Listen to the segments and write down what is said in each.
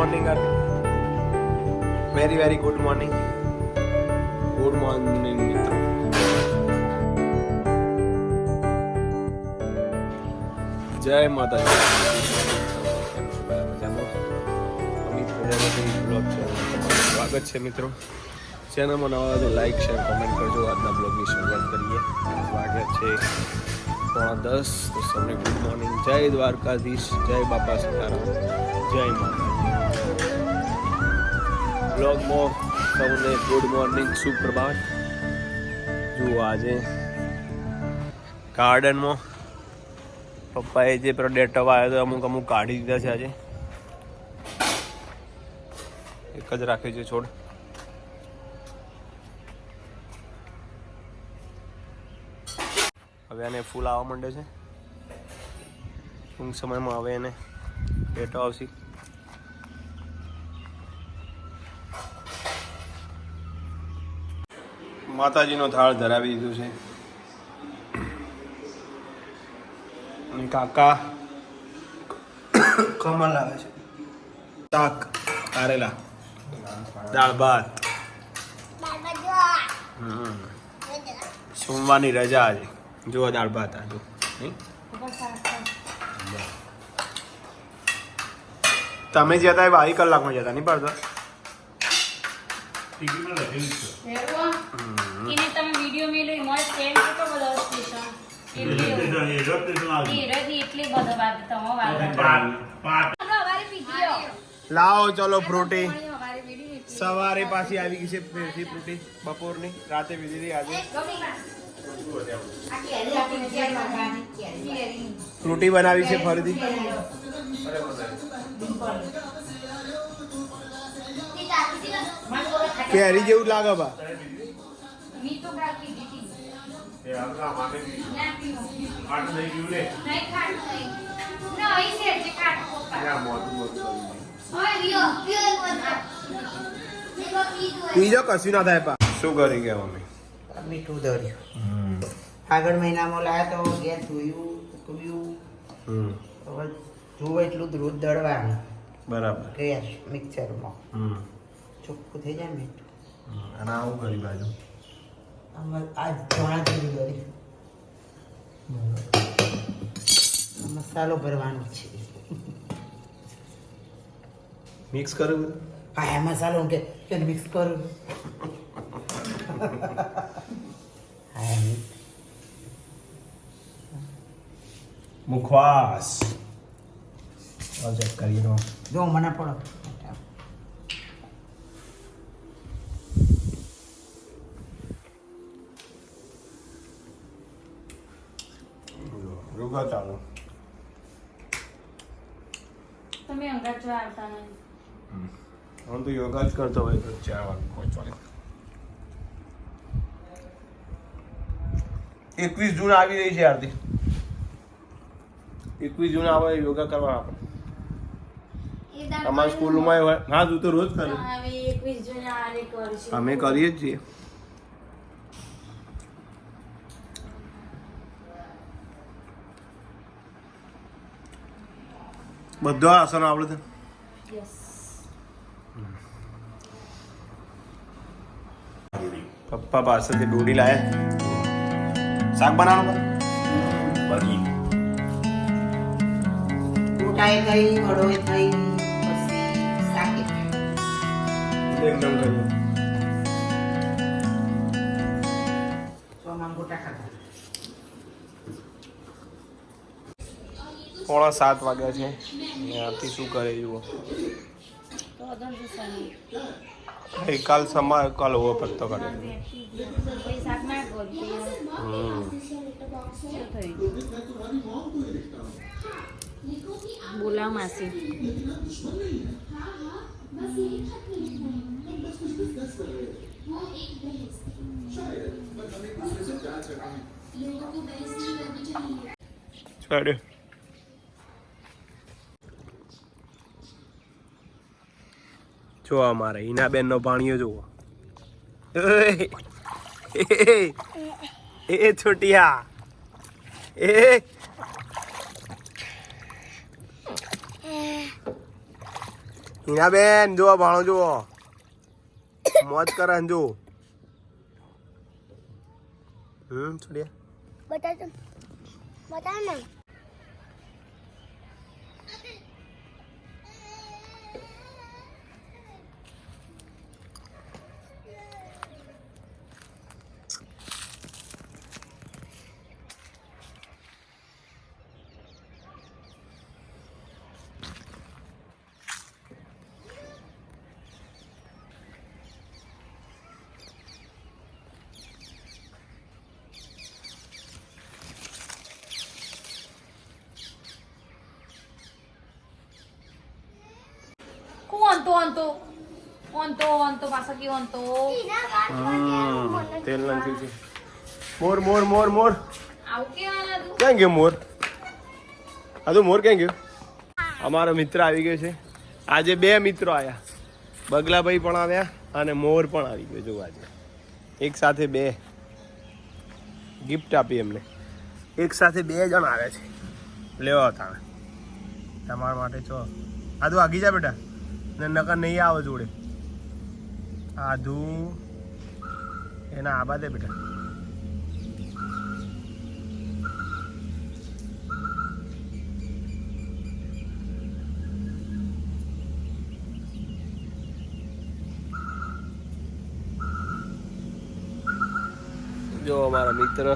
Morning very very good morning good morning મિત્રો જય માતાજી સ્વાગત છે મિત્રો ચેનલમાં નવા તો લાઈક શેર કોમેન્ટ કરજો. આજના બ્લોગની શરૂઆત કરીએ. વાગ્યા છે પોણા દસ. તો સૌને ગુડ મોર્નિંગ જય દ્વારકાધીશ. જય બાપા સીતારામ. જય માતાજી. બ્લોગમાં સૌને ગુડ મોર્નિંગ સુપ્રભાત. જુઓ આજે ગાર્ડનમાં પપ્પાએ જે પેલો ડેટો આવ્યો તો અમુક અમુક કાઢી દીધા છે આજે. એક જ રાખ્યો છે છોડ. હવે આને ફૂલ આવવા માંડે છે. ટૂંક સમયમાં હવે એને ડેટો આવશે. માતાજીનો થાળ ધરાવી દીધું છે. અને કાકા કમલ આવે છે. શાક કારેલા દાળ ભાત. હમ. સોમવારની રજા આજે. જુઓ દાળ ભાત આજુ. નહીં? તમે જતા એ બાવીસ કલાકમાં જતા નહીં પડતા? વીડિયો મેલો એમાં સેન્ડ કેટલો બધો સ્ટેશન લાવો ચલો ફ્રૂટી. સવારે પાછી આવી ગઈ છે ફેરથી ફ્રૂટી બપોરની રાતે વીજળી આજે. ફ્રૂટી બનાવી છે ફરીથી. કેરી જેવું લાગે બા. મી તો કાલ પીધી હતી. ના? પીવો. નહીં ખાટું નહીં. નહીં છે જે ખાટું પપ્પા. બીજો કશું ના થાય પા. શું કરી ગયા મમ્મી? મીઠું દર્યું. આગળ મહિનામાં લાયા તો ગેસ ધોયું હમ. હવે જુઓ એટલું રોજ દળવાનું. બરાબર. ગેસ મિક્સરમાં. હમ. ચોખ્ખું થઈ જાય મીઠું. અને આવું કરી બાજુ? આ ચણા જેવી દળી મસાલો ભરવાનો છે મિક્સ કરું કાયા મસાલો કે કે મિક્સ કરું હા મુખવાસ ચેક કરી દો જો મને પડો યોગા ચાલો નહીં હું તો યોગા જ કરતો હોય તો ચાર વાગે પહોંચવાની એકવીસ જૂન આવી રહી છે આરતી. એકવીસ જૂન આવે યોગા કરવા આપણે. અમારા સ્કૂલમાં હોય. હા તું તો રોજ કરે. હવે એકવીસ જૂને આરે કરશે અમે કરીએ જ છીએ. બધો આસનો આવડે છે પપ્પા પાસેથી ડોડી લાયા. શાક બનાવવાનું બની? ટોટાએ થઈ વડોએ થઈ પછી શાક. એકદમ કર્યું પોણા સાત વાગ્યા છે. ને આરતી શું કરે જુઓ. કાલ સમા કાલ હોવો પડતો કરે. બોલાવ માસી. ચડ્યો જો અમારે. હિનાબેન નો ભાણિયો જુઓ. એ છોટિયા! એ હિનાબેન, જુઓ ભાણો, જુઓ. મોજ કરે જો હમ છોડિયા બતા બતા કોણતો અંતો અંતો અંતો પાછા કે અંતો તેલ નાખ્યું છે મોર મોર મોર મોર આવું કેવાના તું ક્યાં ગયો મોર આ તો મોર ક્યાં ગયો અમારો મિત્ર આવી ગયો છે આજે બે મિત્રો આવ્યા બગલાભાઈ પણ આવ્યા અને મોર પણ આવી ગયો જો આજે એક સાથે બે ગિફ્ટ આપી એમને એક સાથે બે જણ આવ્યા છે લેવા હતા તમારા માટે છો આધુ આગી જા બેટા ને નકર નહીં આવે જોડે. આધુ એના આબા દે બેટા. જો અમારા મિત્ર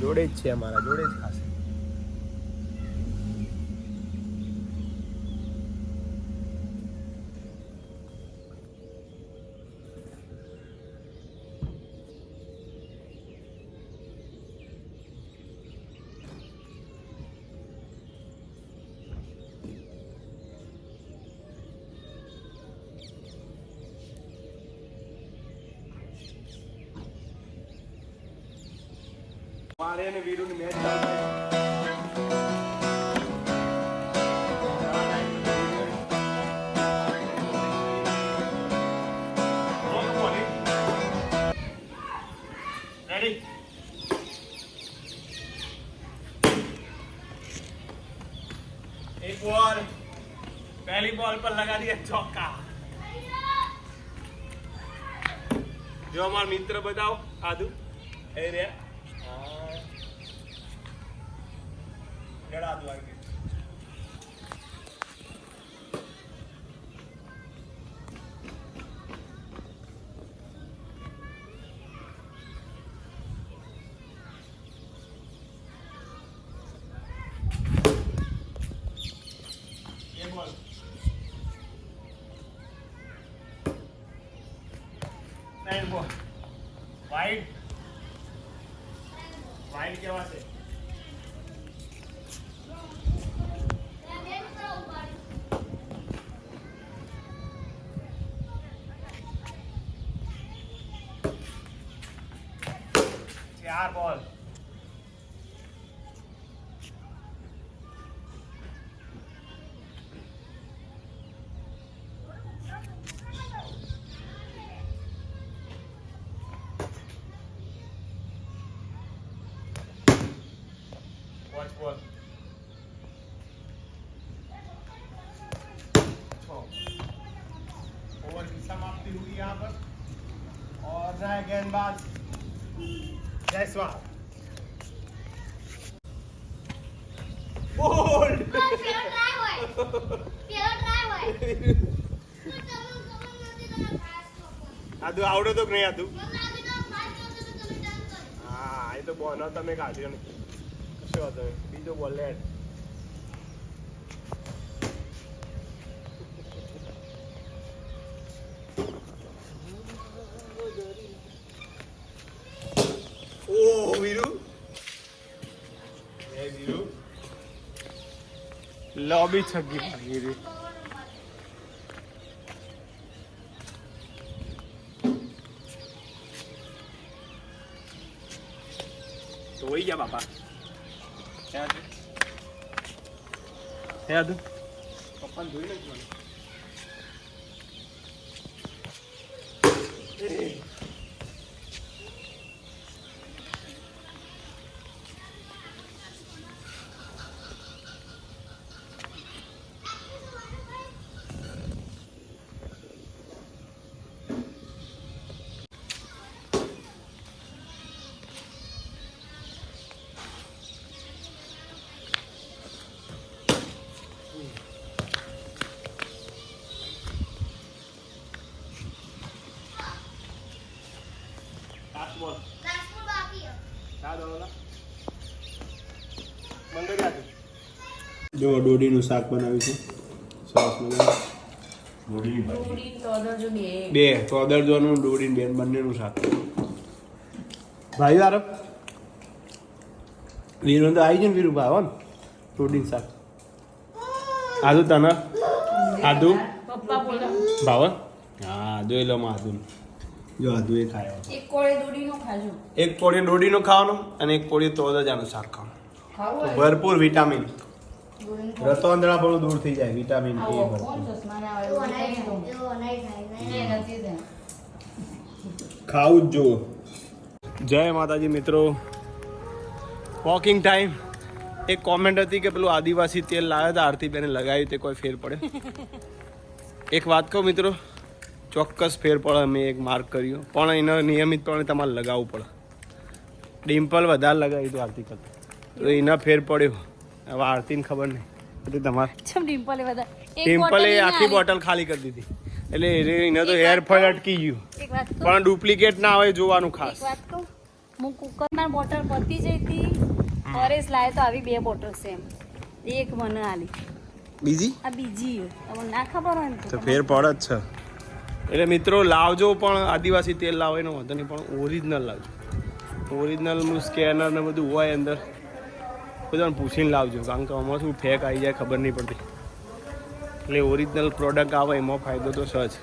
જોડે જ છે, અમારા જોડે જ મારે અને વીરુની મેચ રેડી एक बॉल पहली बॉल पर लगा दिया चौका જો અમારા મિત્ર બતાવો આદુ એ રે નાઇન બોલ વાઈડ વાઈડ કેવા છે? ચાર બોલ ફાસ્ટ આદુ, આવડે તો નહીં આદુ. હા, એ તો બોનો તમે કાઢ્યો ને કશો વાંધો બીજો બોલ લેટ ઓ વીરુ એ વીરુ લોબી છગ્ગી ભાગી રહી તો વહી ગયા બાપા. ત્યાં છે ત્યાં આદુ પપ્પાને જોઈ લઈશ મને બોલ લાસ્ટમાં બાકી છે. ચા દોલા મંદિર આજો જો દોડીનું શાક બનાવ્યું છે. સરસ મજાનું બે. ચોદરજોનું ડોડીન બેન બંનેનું શાક. ભાઈ આરબ વીરુ તો આવી જાય ને વીરુ ભાવ ને. ડોડીન શાક. આદુ તને? આદુ? ભાવન ભાવ હા? જોઈ લો માં આદુ જો આદુ એ ખાય એક કોળી દોડીનો ખાજો. એક કોળી દોડીનો ખાવાનું અને એક કોળી તોદજાનું શાક ખાવાનું. ભરપૂર વિટામિન. રતોંદરા પણ દૂર થઈ જાય વિટામિન એ ખાવું જ જુઓ. જય માતાજી મિત્રો. વોકિંગ ટાઈમ એક કોમેન્ટ હતી કે પેલું આદિવાસી તેલ લાવ્યા હતા આરતીબેને લગાવ્યું તે કોઈ ફેર પડે. એક વાત કહું મિત્રો ચોક્કસ ફેર પડે મેં એક માર્ક કર્યો. પણ એનો નિયમિતપણે તમારે લગાવવું પડે. ડિમ્પલ વધારે લગાવી હતું આરતી કરતા. તો એના ફેર પડ્યો. હવે આરતીને ખબર નહીં. એટલે તમારે ચમ ડિમ્પલે બધા. ડિમ્પલે આખી આખી બોટલ ખાલી કરી દીધી. એટલે એને- તો એર ફોલ અટકી ગયું. એક વાત કહું. પણ ડુપ્લિકેટ ના આવે જોવાનું ખાસ. વાત કહું હું કુકરમાં બોટલ પતી જઈ હતી. ઓરેન્જ લાવે તો આવી બે બોટલ છે એમ. એક મને આલી. બીજી? આ બીજી તમને ના ખબર હોય ને તો ફેર પડે જ છે. એટલે મિત્રો લાવજો પણ આદિવાસી તેલ લાવો એનો વાંધો નહીં પણ ઓરિજિનલ લાવજો. ઓરિજિનલ સ્કેનર ને બધું હોય અંદર. બધાને પૂછીને લાવજો કારણ કે આમાં શું ફેક આવી જાય ખબર નહીં પડતી. એટલે ઓરિજિનલ પ્રોડક્ટ આવે એમાં ફાયદો તો સહજ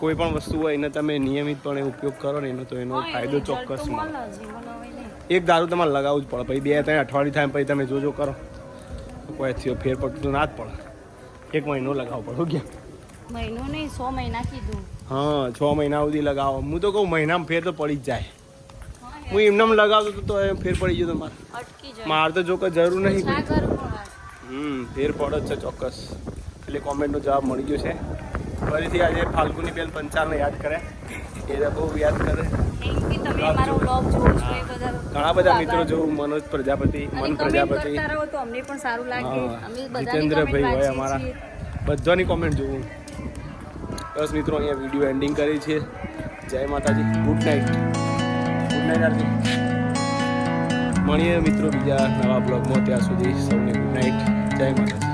કોઈ પણ વસ્તુ હોય એને તમે નિયમિતપણે ઉપયોગ કરો ને એનો તો એનો ફાયદો ચોક્કસ મળે. એક દારૂ તમારે લગાવવું જ પડે પછી બે ત્રણ અઠવાડિયું થાય પછી તમે જોજો કરો. કોઈ થયો ફેર પડતું તો ના જ પડે. એક મહિનો લગાવવો પડે ગયા. મહિનો નહીં સો મહિના કીધું. હા છ મહિના સુધી લગાવો. હું તો કહું મહિનામાં ફેર તો પડી જ જાય. હું એમનેમ લગાવતો તો એ ફેર પડી ગયો તમારે મારે. તો જો કે જરૂર નહીં. હમ ફેર પડે છે ચોક્કસ. એટલે કોમેન્ટનો જવાબ મળી ગયો છે. ફરીથી આજે ફાલ્ગુની બેન પંચાલને યાદ કરે. એ બહુ યાદ કરે. ઘણા બધા મિત્રો જોઉં મનોજ પ્રજાપતિ મન પ્રજાપતિ. જીતેન્દ્રભાઈ હોય અમારા. બધાની કોમેન્ટ જોવું. બસ મિત્રો અહીંયા વીડિયો એન્ડિંગ કરી છે. જય માતાજી. ગુડ નાઇટ નાઇટ મળીએ મિત્રો બીજા નવા બ્લોગમાં. ત્યાં સુધી સૌને ગુડ નાઇટ જય માતાજી.